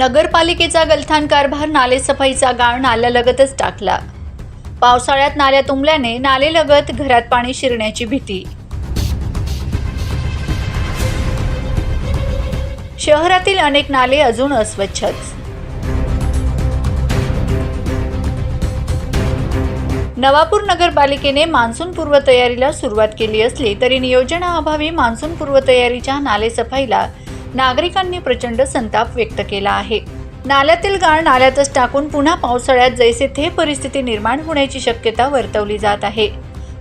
नगरपालिकेचा गलथान कारभार नालेसफाईचा गाळ नाल्यालगतच टाकला. पावसाळ्यात नाल्या तुंबल्याने नालेलगत घरात पाणी शिरण्याची भीती. शहरातील अनेक नाले अजून अस्वच्छच. नवापूर नगरपालिकेने मान्सून पूर्वतयारीला सुरुवात केली असली तरी नियोजनाअभावी मान्सून पूर्वतयारीच्या नालेसफाईला नागरिकांनी प्रचंड संताप व्यक्त केला आहे. नाल्यातील गाळ नाल्यातच टाकून पुन्हा पावसाळ्यात जैसे थे परिस्थिती निर्माण होण्याची शक्यता वर्तवली जात आहे.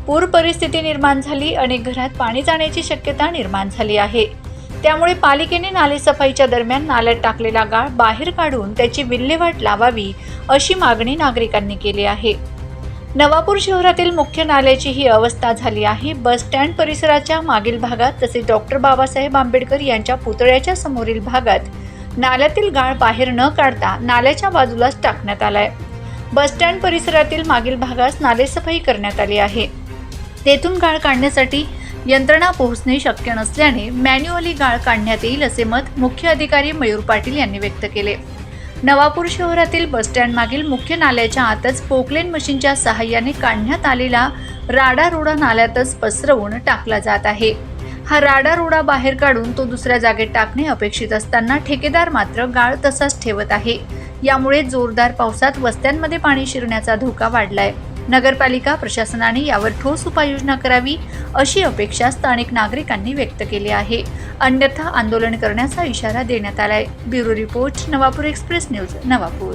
पूर परिस्थिती निर्माण झाली अनेक घरात पाणी जाण्याची शक्यता निर्माण झाली आहे. त्यामुळे पालिकेने नालेसफाईच्या दरम्यान नाल्यात टाकलेला गाळ बाहेर काढून त्याची विल्हेवाट लावावी अशी मागणी नागरिकांनी केली आहे. नवापूर शहरातील मुख्य नाल्याची ही अवस्था झाली आहे. बस स्टँड परिसराच्या मागील भागात तसेच डॉक्टर बाबासाहेब आंबेडकर यांच्या पुतळ्याच्या समोरील भागात नाल्यातील गाळ बाहेर न काढता नाल्याच्या बाजूलाच टाकण्यात आलाय. बस स्टँड परिसरातील मागील भागास नालेसफाई करण्यात आली आहे. तेथून गाळ काढण्यासाठी यंत्रणा पोहोचणे शक्य नसल्याने मॅन्युअली गाळ काढण्यात येईल असे मत मुख्य अधिकारी मयूर पाटील यांनी व्यक्त केले. नवापूर शहरातील बसस्टँड मागील मुख्य नाल्याच्या आतच पोकलेन मशीनच्या सहाय्याने काढण्यात आलेला राडा रोडा नाल्यातच पसरवून टाकला जात आहे. हा राडा रोडा बाहेर काढून तो दुसऱ्या जागेत टाकणे अपेक्षित असताना ठेकेदार मात्र गाळ तसाच ठेवत आहे. यामुळे जोरदार पावसात वस्त्यांमध्ये पाणी शिरण्याचा धोका वाढलाय. नगरपालिका प्रशासनाने यावर ठोस उपाययोजना करावी अशी अपेक्षा स्थानिक नागरिकांनी व्यक्त केली आहे. अन्यथा आंदोलन करण्याचा इशारा देण्यात आलाय. Bureau report Navapur express news Navapur.